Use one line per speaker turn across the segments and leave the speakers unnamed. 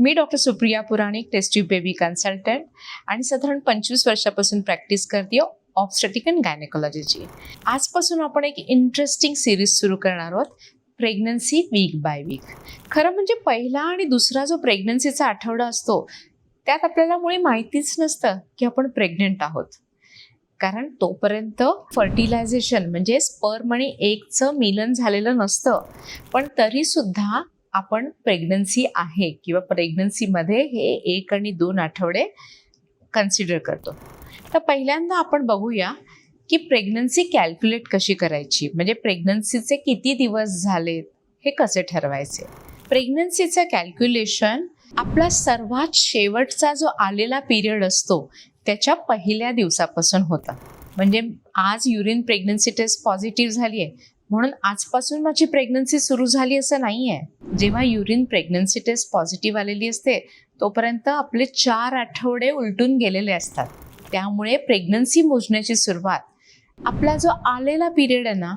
मी doctor Supriya Puranik test tube baby consultant आणि साधारण पंचवीस वर्षापासून प्रॅक्टिस करते ऑप्स्टेटिक अँड गायनेकॉलॉजीची आजपासून आपण एक इंटरेस्टिंग सिरीज सुरू करणार आहोत प्रेग्नन्सी वीक बाय वीक खरं म्हणजे पहिला आणि दुसरा जो प्रेग्नन्सीचा आठवडा असतो त्यात आपल्याला मुळे माहितीच नसतं की आपण प्रेग्नंट आहोत. कारण तोपर्यंत फर्टिलायझेशन म्हणजे स्पर्म आणि एकचं मिलन झालेलं नसतं. पण तरीसुद्धा आपण प्रेग्नन्सी आहे किंवा प्रेग्नन्सीमध्ये हे एक आणि दोन आठवडे कन्सिडर करतो. तर पहिल्यांदा आपण बघूया की प्रेग्नन्सी कॅल्क्युलेट कशी करायची? म्हणजे प्रेग्नन्सीचे किती दिवस झालेत हे कसे ठरवायचे? प्रेग्नन्सीचं कॅल्क्युलेशन आपला सर्वात शेवटचा जो आलेला पिरियड असतो त्याच्या पहिल्या दिवसापासून होता. म्हणजे आज युरिन प्रेग्नन्सी टेस्ट पॉझिटिव्ह झाली आहे म्हणून आजपासून माझी प्रेग्नन्सी सुरू झाली असं नाही आहे जेव्हा युरिन प्रेग्नन्सी टेस्ट पॉझिटिव्ह आलेली असते तोपर्यंत आपले चार आठवडे उलटून गेलेले असतात. त्यामुळे प्रेग्नन्सी मोजण्याची सुरुवात आपला जो आलेला पिरियड आहे ना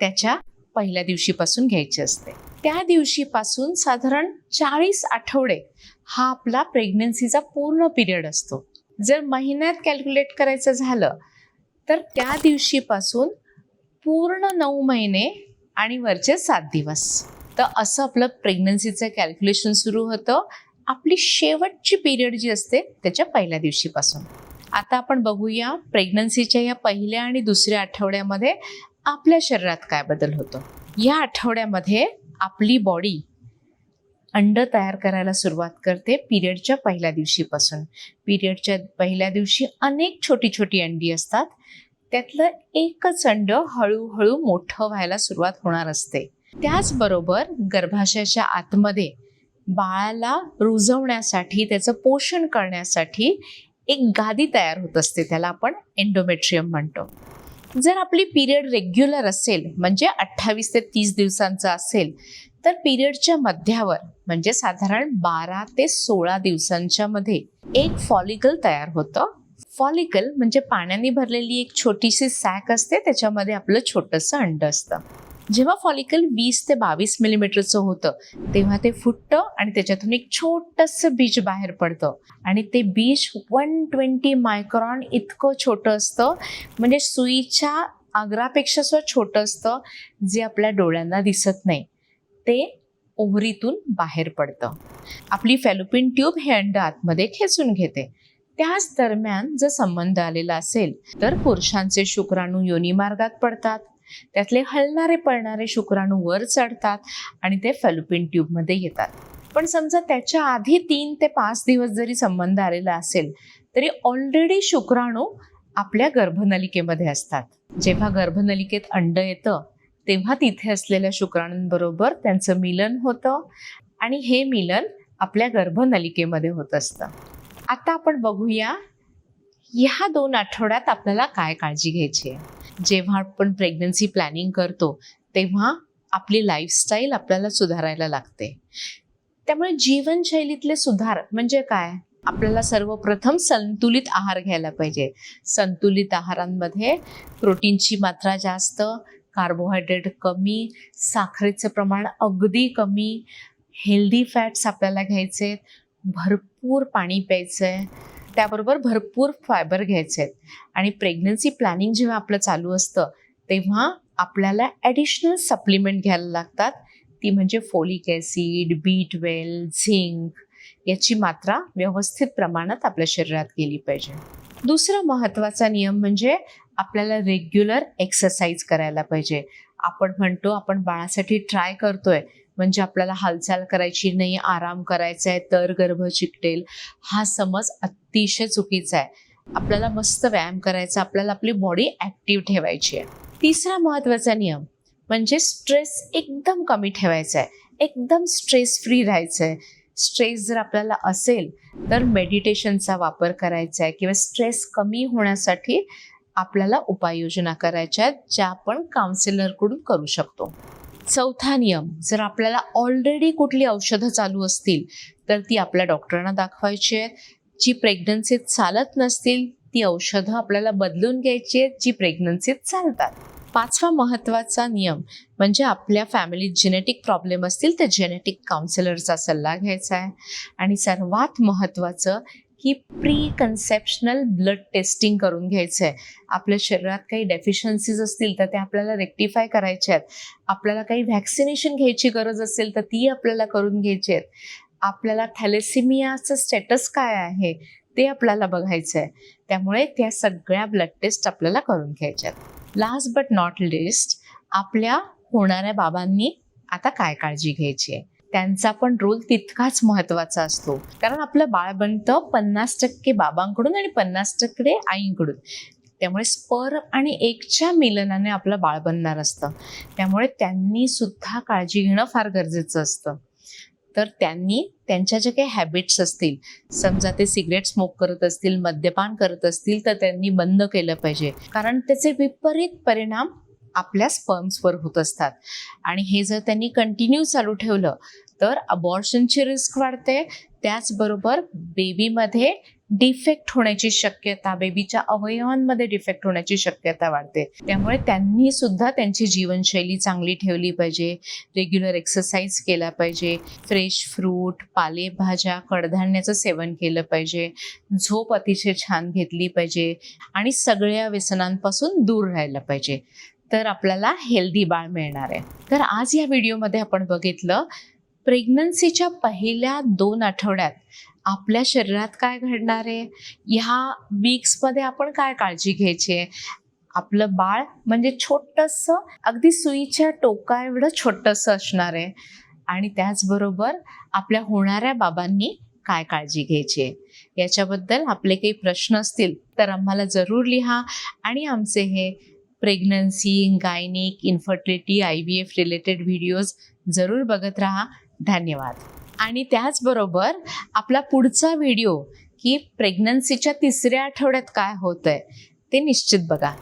त्याच्या पहिल्या दिवशीपासून घ्यायची असते. त्या दिवशीपासून साधारण चाळीस आठवडे हा आपला प्रेग्नन्सीचा पूर्ण पिरियड असतो. जर महिन्यात कॅल्क्युलेट करायचं झालं तर त्या दिवशीपासून पूर्ण नऊ महिने आणि वरचे सात दिवस. तर असं आपलं प्रेग्नन्सीचं कॅल्क्युलेशन सुरू होतं. आपली शेवटची पिरियड जी असते त्याच्या पहिल्या दिवशीपासून. आता आपण बघूया प्रेग्नन्सीच्या या पहिल्या आणि दुसऱ्या आठवड्यामध्ये आपल्या शरीरात काय बदल होतो. या आठवड्यामध्ये आपली बॉडी अंड तयार करायला सुरुवात करते पिरियडच्या पहिल्या दिवशीपासून. पिरियडच्या पहिल्या दिवशी अनेक छोटी छोटी अंडी असतात. त्यातलं एकच अंड हळूहळू मोठं व्हायला सुरुवात होणार असते. त्याचबरोबर गर्भाशयाच्या आतमध्ये बाळाला रुजवण्यासाठी त्याचं पोषण करण्यासाठी एक गादी तयार होत असते त्याला आपण एन्डोमेट्रियम म्हणतो. जर आपली पिरियड रेग्युलर असेल म्हणजे अठ्ठावीस ते तीस दिवसांचा असेल तर पिरियडच्या मध्यावर म्हणजे साधारण बारा ते सोळा दिवसांच्या मध्ये एक फॉलिकल तयार होतं. फॉलिकल म्हणजे पाण्याने भरलेली एक छोटीशी सॅक असते त्याच्यामध्ये आपलं छोटंसं अंड असतं. जेव्हा फॉलिकल वीस ते बावीस मिलीमीटरचं होतं तेव्हा ते फुटतं आणि त्याच्यातून एक छोटंसं बीज बाहेर पडतं. आणि ते बीज वन ट्वेंटी मायक्रॉन इतकं छोटं असतं म्हणजे सुईच्या आग्रापेक्षा सुद्धा छोटं असतं जे आपल्या डोळ्यांना दिसत नाही. ते ओव्हरीतून बाहेर पडतं. आपली फॅलोपिन ट्यूब हे अंड आतमध्ये खेचून घेते. त्याच दरम्यान जर संबंध आलेला असेल तर पुरुषांचे शुक्राणू योनिमार्गात पडतात. त्यातले हलणारे पळणारे शुक्राणू वर चढतात आणि ते फॅलोपिन ट्यूबमध्ये येतात. पण समजा त्याच्या आधी तीन ते पाच दिवस जरी संबंध आलेला असेल तरी ऑलरेडी शुक्राणू आपल्या गर्भनलिकेमध्ये असतात. जेव्हा गर्भनलिकेत अंड येतं तेव्हा तिथे असलेल्या शुक्राणूंबरोबर त्यांचं मिलन होतं आणि हे मिलन आपल्या गर्भनलिकेमध्ये होत असतं. आता आपण बघूया ह्या दोन आठवड्यात आपल्याला काय काळजी घ्यायची आहे? जेव्हा आपण प्रेग्नन्सी प्लॅनिंग करतो तेव्हा आपली लाईफस्टाईल आपल्याला सुधारायला लागते. त्यामुळे जीवनशैलीतले सुधार म्हणजे काय? आपल्याला सर्वप्रथम संतुलित आहार घ्यायला पाहिजे. संतुलित आहारांमध्ये प्रोटीनची मात्रा जास्त कार्बोहायड्रेट कमी साखरेचं प्रमाण अगदी कमी हेल्दी फॅट्स आपल्याला घ्यायचे आहेत. भरपूर पाणी प्यायचं आहे त्याबरोबर भरपूर फायबर घ्यायचे आहेत आणि प्रेग्नन्सी प्लॅनिंग जेव्हा आपलं चालू असतं तेव्हा आपल्याला ॲडिशनल सप्लिमेंट घ्यायला लागतात. ती म्हणजे folic acid B twelve zinc याची मात्रा व्यवस्थित प्रमाणात आपल्या शरीरात गेली पाहिजे. दुसरा महत्त्वाचा नियम म्हणजे आपल्याला रेग्युलर एक्सरसाइज करायला पाहिजे. आपण म्हणतो आपण बाळासाठी ट्राय करतोय म्हणजे आपल्याला हालचाल करायची नाही आराम करायचा आहे तर गर्भ चिकटेल. हा समज अतिशय चुकीचा आहे. आपल्याला मस्त व्यायाम करायचा आपल्याला आपली बॉडी ॲक्टिव्ह ठेवायची आहे. तिसरा महत्त्वाचा नियम म्हणजे स्ट्रेस एकदम कमी ठेवायचा आहे. एकदम स्ट्रेस फ्री राहायचं आहे. स्ट्रेस जर आपल्याला असेल तर मेडिटेशनचा वापर करायचा आहे किंवा स्ट्रेस कमी होण्यासाठी आपल्याला उपाययोजना करायच्या आहेत ज्या आपण काउन्सिलरकडून करू शकतो. चौथा नियम जर आपल्याला ऑलरेडी कुठली औषधं चालू असतील तर ती आपल्या डॉक्टरांना दाखवायची आहेत. जी प्रेग्नन्सीत चालत नसतील ती औषधं आपल्याला बदलून घ्यायची आहेत जी प्रेग्नन्सीत चालतात. पाचवा महत्त्वाचा नियम म्हणजे आपल्या फॅमिलीत जेनेटिक प्रॉब्लेम असतील तर जेनेटिक काउन्सिलरचा सल्ला घ्यायचा आहे. आणि सर्वात महत्त्वाचं की प्री कन्सेप्शनल ब्लड टेस्टिंग करून घ्यायचं आहे आपल्या शरीरात काही डेफिशन्सीज असतील तर ते आपल्याला रेक्टिफाय करायचे आहेत. आपल्याला काही व्हॅक्सिनेशन घ्यायची गरज असेल तर ती आपल्याला करून घ्यायची आहेत. आपल्याला थॅलेसिमियाचं स्टेटस काय आहे ते आपल्याला बघायचं आहे त्यामुळे त्या सगळ्या ब्लड टेस्ट आपल्याला करून घ्यायच्या आहेत. लास्ट बट नॉट लिस्ट आपल्या होणाऱ्या बाबांनी आता काय काळजी घ्यायची आहे? त्यांचा पण रोल तितकाच महत्त्वाचा असतो. कारण आपलं बाळ बनतं पन्नास टक्के बाबांकडून आणि पन्नास टक्के आईंकडून. त्यामुळे स्पर आणि एकच्या मिलनाने आपलं बाळ बनणार असतं. त्यामुळे त्यांनी सुद्धा काळजी घेणं फार गरजेचं असतं. तर त्यांनी त्यांच्या ज्या काही हॅबिट्स असतील समजा ते सिगरेट स्मोक करत असतील मद्यपान करत असतील तर त्यांनी बंद केलं पाहिजे. कारण त्याचे विपरीत परिणाम आपल्या स्पर्म्सवर होत असतात. आणि हे जर त्यांनी कंटिन्यू चालू ठेवलं तर अबॉर्शनची रिस्क वाढते. त्याचबरोबर बेबीमध्ये डिफेक्ट होण्याची शक्यता बेबीच्या अवयवांमध्ये डिफेक्ट होण्याची शक्यता वाढते. त्यामुळे त्यांनी सुद्धा त्यांची जीवनशैली चांगली ठेवली पाहिजे. रेग्युलर एक्सरसाइज केला पाहिजे. फ्रेश फ्रूट पालेभाज्या कडधान्याचं सेवन केलं पाहिजे. झोप अतिशय छान घेतली पाहिजे. आणि सगळ्या व्यसनांपासून दूर राहायला पाहिजे. तर आपल्याला हेल्दी बाळ मिळणार आहे. तर आज या व्हिडिओमध्ये आपण बघितलं प्रेग्नन्सीच्या पहिल्या दोन आठवड्यात आपल्या शरीरात काय घडणार आहे? ह्या वीक्समध्ये आपण काय काळजी घ्यायची आहे? आपलं बाळ म्हणजे छोटंसं अगदी सुईच्या टोका एवढं छोटंसं असणार आहे. आणि त्याचबरोबर आपल्या होणाऱ्या बाबांनी काय काळजी घ्यायची आहे? याच्याबद्दल आपले काही प्रश्न असतील तर आम्हाला जरूर लिहा. आणि आमचे हे pregnancy gynaec infertility I V F related videos जरूर बघत राहा. धन्यवाद. आणि त्याचबरोबर आपला पुढचा व्हिडिओ की प्रेग्नन्सीच्या तिसऱ्या आठवड्यात काय होतं आहे ते निश्चित बघा.